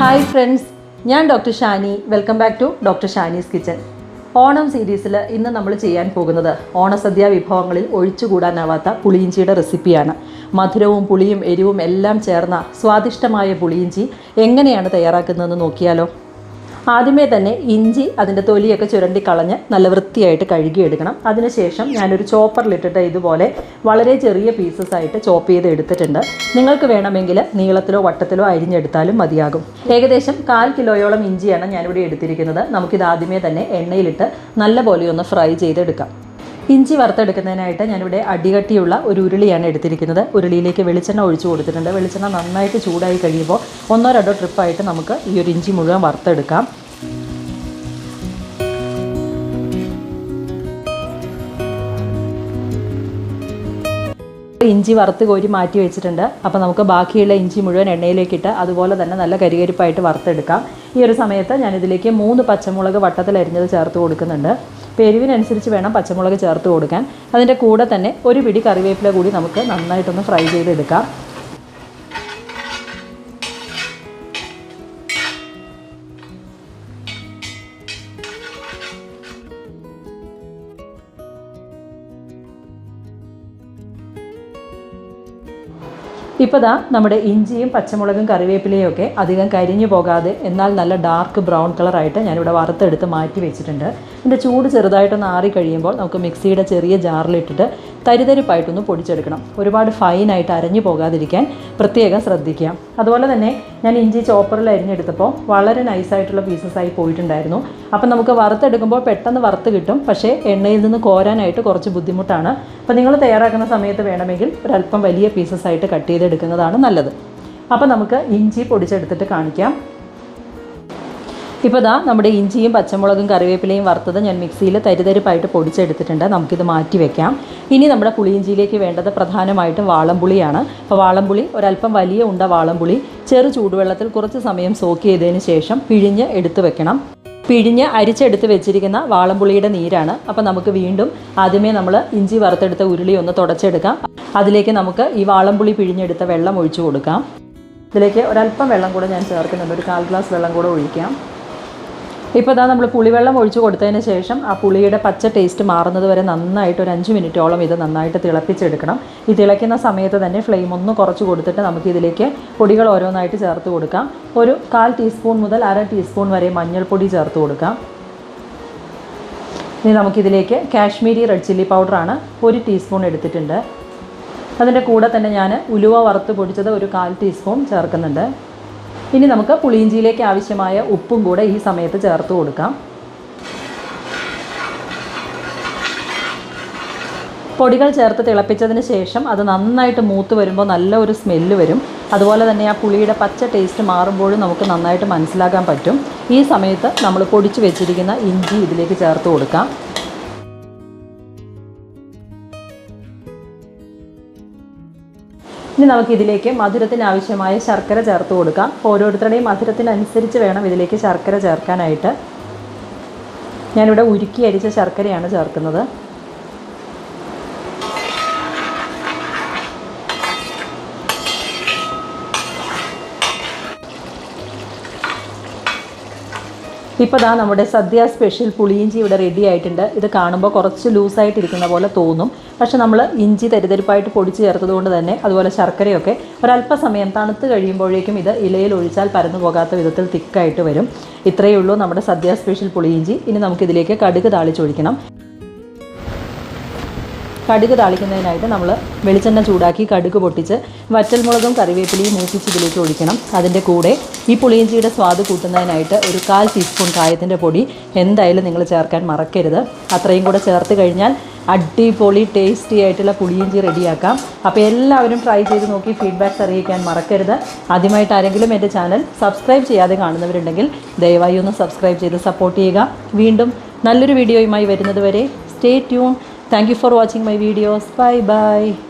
Hi friends ഞാൻ doctor Shani. Welcome back to doctor Shani's kitchen Onam സീരീസിൽ ഇന്ന് നമ്മൾ ചെയ്യാൻ പോകുന്നത് ഓണസദ്യ വിഭവങ്ങളിൽ ഒഴിച്ചുകൂടാനാവാത്ത പുളിയിഞ്ചിയുടെ റെസിപ്പിയാണ്. മധുരവും പുളിയും എരിവും എല്ലാം ചേർന്ന സ്വാദിഷ്ടമായ പുളിയിഞ്ചി എങ്ങനെയാണ് തയ്യാറാക്കുന്നതെന്ന് നോക്കിയാലോ? ആദ്യമേ തന്നെ ഇഞ്ചി അതിന്റെ തൊലിയൊക്കെ ചുരണ്ടി കളഞ്ഞ് നല്ല വൃത്തിയായിട്ട് കഴുകിയെടുക്കണം. അതിനുശേഷം ഞാനൊരു ചോപ്പറിലിട്ടിട്ട് ഇതുപോലെ വളരെ ചെറിയ പീസസ് ആയിട്ട് ചോപ്പ് ചെയ്ത് എടുത്തിട്ടുണ്ട്. നിങ്ങൾക്ക് വേണമെങ്കിൽ നീളത്തിലോ വട്ടത്തിലോ അരിഞ്ഞെടുത്താലും മതിയാകും. ഏകദേശം കാൽ കിലോയോളം ഇഞ്ചിയാണ് ഞാനിവിടെ എടുത്തിരിക്കുന്നത്. നമുക്കിത് ആദ്യമേ തന്നെ എണ്ണയിലിട്ട് നല്ലപോലെ ഒന്ന് ഫ്രൈ ചെയ്തെടുക്കാം. ഇഞ്ചി വറുത്തെടുക്കുന്നതിനായിട്ട് ഞാനിവിടെ അടികട്ടിയുള്ള ഒരു ഉരുളിയാണ് എടുത്തിരിക്കുന്നത്. ഉരുളിയിലേക്ക് വെളിച്ചെണ്ണ ഒഴിച്ചു കൊടുത്തിട്ടുണ്ട്. വെളിച്ചെണ്ണ നന്നായിട്ട് ചൂടായി കഴിയുമ്പോൾ ഒന്നോ രണ്ടോ ട്രിപ്പായിട്ട് നമുക്ക് ഈ ഒരു ഇഞ്ചി മുഴുവൻ വറുത്തെടുക്കാം. ഇഞ്ചി വറുത്ത് കോരി മാറ്റി വെച്ചിട്ടുണ്ട്. അപ്പോൾ നമുക്ക് ബാക്കിയുള്ള ഇഞ്ചി മുഴുവൻ എണ്ണയിലേക്കിട്ട് അതുപോലെ തന്നെ നല്ല കരികരിപ്പായിട്ട് വറുത്തെടുക്കാം. ഈ ഒരു സമയത്ത് ഞാനിതിലേക്ക് മൂന്ന് പച്ചമുളക് വട്ടത്തിൽ അരിഞ്ഞത് ചേർത്ത് കൊടുക്കുന്നുണ്ട്. പെരുവിനനുസരിച്ച് വേണം പച്ചമുളക് ചേർത്ത് കൊടുക്കാൻ. അതിന്റെ കൂടെ തന്നെ ഒരു പിടി കറിവേപ്പില കൂടി നമുക്ക് നന്നായിട്ടൊന്ന് ഫ്രൈ ചെയ്തെടുക്കാം. ഇപ്പോൾ ദാ നമ്മുടെ ഇഞ്ചിയും പച്ചമുളകും കറിവേപ്പിലയും ഒക്കെ അധികം കരിഞ്ഞു പോകാതെ എന്നാൽ നല്ല ഡാർക്ക് ബ്രൗൺ കളറായിട്ട് ഞാനിവിടെ വറുത്തെടുത്ത് മാറ്റി വെച്ചിട്ടുണ്ട്. ഇതിന്റെ ചൂട് ചെറുതായിട്ടൊന്ന് ആറി കഴിയുമ്പോൾ നമുക്ക് മിക്സിയുടെ ചെറിയ ജാറിലിട്ടിട്ട് തരിതരിപ്പായിട്ടൊന്ന് പൊടിച്ചെടുക്കണം. ഒരുപാട് ഫൈനായിട്ട് അരഞ്ഞു പോകാതിരിക്കാൻ പ്രത്യേകം ശ്രദ്ധിക്കുക. അതുപോലെ തന്നെ ഞാൻ ഇഞ്ചി ചോപ്പറിൽ അരിഞ്ഞെടുത്തപ്പോൾ വളരെ നൈസായിട്ടുള്ള പീസസായി പോയിട്ടുണ്ടായിരുന്നു. അപ്പം നമുക്ക് വറുത്തെടുക്കുമ്പോൾ പെട്ടെന്ന് വറുത്ത് കിട്ടും. പക്ഷേ എണ്ണയിൽ നിന്ന് കോരാനായിട്ട് കുറച്ച് ബുദ്ധിമുട്ടാണ്. അപ്പോൾ നിങ്ങൾ തയ്യാറാക്കുന്ന സമയത്ത് വേണമെങ്കിൽ ഒരല്പം വലിയ പീസസ് ആയിട്ട് കട്ട് ചെയ്തെടുക്കുന്നതാണ് നല്ലത്. അപ്പോൾ നമുക്ക് ഇഞ്ചി പൊടിച്ചെടുത്തിട്ട് കാണിക്കാം. ഇപ്പോൾ ദാ നമ്മുടെ ഇഞ്ചിയും പച്ചമുളകും കറിവേപ്പിലയും വറുത്തത് ഞാൻ മിക്സിയിൽ തരിതരിപ്പായിട്ട് പൊടിച്ചെടുത്തിട്ടുണ്ട്. നമുക്കിത് മാറ്റി വെക്കാം. ഇനി നമ്മുടെ പുളിയിഞ്ചിയിലേക്ക് വേണ്ടത് പ്രധാനമായിട്ടും വാളംപുളിയാണ്. അപ്പോൾ വാളംപുളി ഒരല്പം വലിയ ഉണ്ട വാളംപുളി ചെറു ചൂടുവെള്ളത്തിൽ കുറച്ച് സമയം സോക്ക് ചെയ്തതിന് ശേഷം പിഴിഞ്ഞ് എടുത്ത് വെക്കണം. പിഴിഞ്ഞ് അരിച്ചെടുത്ത് വെച്ചിരിക്കുന്ന വാളംപുളിയുടെ നീരാണ്. അപ്പോൾ നമുക്ക് വീണ്ടും ആദ്യമേ നമ്മൾ ഇഞ്ചി വറുത്തെടുത്ത ഉരുളി ഒന്ന് തുടച്ചെടുക്കാം. അതിലേക്ക് നമുക്ക് ഈ വാളംപുളി പിഴിഞ്ഞെടുത്ത വെള്ളം ഒഴിച്ചു കൊടുക്കാം. ഇതിലേക്ക് ഒരല്പം വെള്ളം കൂടെ ഞാൻ ചേർക്കുന്നുണ്ട്. ഒരു കാൽ ഗ്ലാസ് വെള്ളം കൂടെ ഒഴിക്കാം. ഇപ്പോൾ ഇതാ നമ്മൾ പുളിവെള്ളം ഒഴിച്ച് കൊടുത്തതിന് ശേഷം ആ പുളിയുടെ പച്ച ടേസ്റ്റ് മാറുന്നത് വരെ നന്നായിട്ട് ഒരു അഞ്ച് മിനിറ്റോളം ഇത് നന്നായിട്ട് തിളപ്പിച്ചെടുക്കണം. ഈ തിളയ്ക്കുന്ന സമയത്ത് തന്നെ ഫ്ലെയിം ഒന്ന് കുറച്ച് കൊടുത്തിട്ട് നമുക്കിതിലേക്ക് പൊടികൾ ഓരോന്നായിട്ട് ചേർത്ത് കൊടുക്കാം. ഒരു കാൽ ടീസ്പൂൺ മുതൽ അര ടീസ്പൂൺ വരെ മഞ്ഞൾപ്പൊടി ചേർത്ത് കൊടുക്കാം. ഇനി നമുക്കിതിലേക്ക് കാശ്മീരി റെഡ് ചില്ലി പൗഡറാണ് ഒരു ടീസ്പൂൺ എടുത്തിട്ടുണ്ട്. അതിന്റെ കൂടെ തന്നെ ഞാൻ ഉലുവ വറുത്ത് പൊടിച്ചത് ഒരു കാൽ ടീസ്പൂൺ ചേർക്കുന്നുണ്ട്. ഇനി നമുക്ക് പുളിയിഞ്ചിയിലേക്ക് ആവശ്യമായ ഉപ്പും കൂടെ ഈ സമയത്ത് ചേർത്ത് കൊടുക്കാം. പൊടികൾ ചേർത്ത് തിളപ്പിച്ചതിന് ശേഷം അത് നന്നായിട്ട് മൂത്ത് വരുമ്പോൾ നല്ല ഒരു സ്മെല്ല് വരും. അതുപോലെ തന്നെ ആ പുളിയുടെ പച്ച ടേസ്റ്റ് മാറുമ്പോഴും നമുക്ക് നന്നായിട്ട് മനസ്സിലാക്കാൻ പറ്റും. ഈ സമയത്ത് നമ്മൾ പൊടിച്ച് വെച്ചിരിക്കുന്ന ഇഞ്ചി ഇതിലേക്ക് ചേർത്ത് കൊടുക്കാം. ഇനി നമുക്ക് ഇതിലേക്ക് മധുരത്തിന് ആവശ്യമായ ശർക്കര ചേർത്ത് കൊടുക്കാം. ഓരോരുത്തരുടെയും മധുരത്തിനനുസരിച്ച് വേണം ഇതിലേക്ക് ശർക്കര ചേർക്കാനായിട്ട്. ഞാനിവിടെ ഉരുക്കി അരിച്ച ശർക്കരയാണ് ചേർക്കുന്നത്. ഇപ്പോൾ ദാ നമ്മുടെ സദ്യ സ്പെഷ്യൽ പുളിയിഞ്ചി ഇവിടെ റെഡി ആയിട്ടുണ്ട്. ഇത് കാണുമ്പോൾ കുറച്ച് ലൂസായിട്ടിരിക്കുന്ന പോലെ തോന്നും. പക്ഷെ നമ്മൾ ഇഞ്ചി തരിതരിപ്പായിട്ട് പൊടിച്ച് ചേർത്തത് കൊണ്ട് തന്നെ അതുപോലെ ശർക്കരയൊക്കെ ഒരല്പസമയം തണുത്ത് കഴിയുമ്പോഴേക്കും ഇത് ഇലയിൽ ഒഴിച്ചാൽ പരന്നു പോകാത്ത വിധത്തിൽ തിക്കായിട്ട് വരും. ഇത്രയേ ഉള്ളൂ നമ്മുടെ സദ്യ സ്പെഷ്യൽ പുളിയിഞ്ചി. ഇനി നമുക്കിതിലേക്ക് കടുക് താളിച്ചൊഴിക്കണം കടുക് താളിക്കുന്നതിനായിട്ട് നമ്മൾ വെളിച്ചെണ്ണ ചൂടാക്കി കടുക് പൊട്ടിച്ച് വറ്റൽമുളകും കറിവേപ്പിലയും മൂപ്പിച്ച് ഇതിലേക്ക് ഒഴിക്കണം. അതിന്റെ കൂടെ ഈ പുളിയിഞ്ചിയുടെ സ്വാദ് കൂട്ടുന്നതിനായിട്ട് ഒരു കാൽ ടീസ്പൂൺ കായത്തിന്റെ പൊടി എന്തായാലും നിങ്ങൾ ചേർക്കാൻ മറക്കരുത്. അത്രയും കൂടെ ചേർത്ത് കഴിഞ്ഞാൽ അടിപൊളി ടേസ്റ്റി ആയിട്ടുള്ള പുളിയിഞ്ചി റെഡിയാക്കാം. അപ്പോൾ എല്ലാവരും ട്രൈ ചെയ്ത് നോക്കി ഫീഡ്ബാക്ക്സ് അറിയിക്കാൻ മറക്കരുത്. ആദ്യമായിട്ട് ആരെങ്കിലും എന്റെ ചാനൽ സബ്സ്ക്രൈബ് ചെയ്യാതെ കാണുന്നവരുണ്ടെങ്കിൽ ദയവായി ഒന്ന് സബ്സ്ക്രൈബ് ചെയ്ത് സപ്പോർട്ട് ചെയ്യുക. വീണ്ടും നല്ലൊരു വീഡിയോയുമായി വരുന്നത് വരെ stay tune Thank you for watching my videos. Bye bye.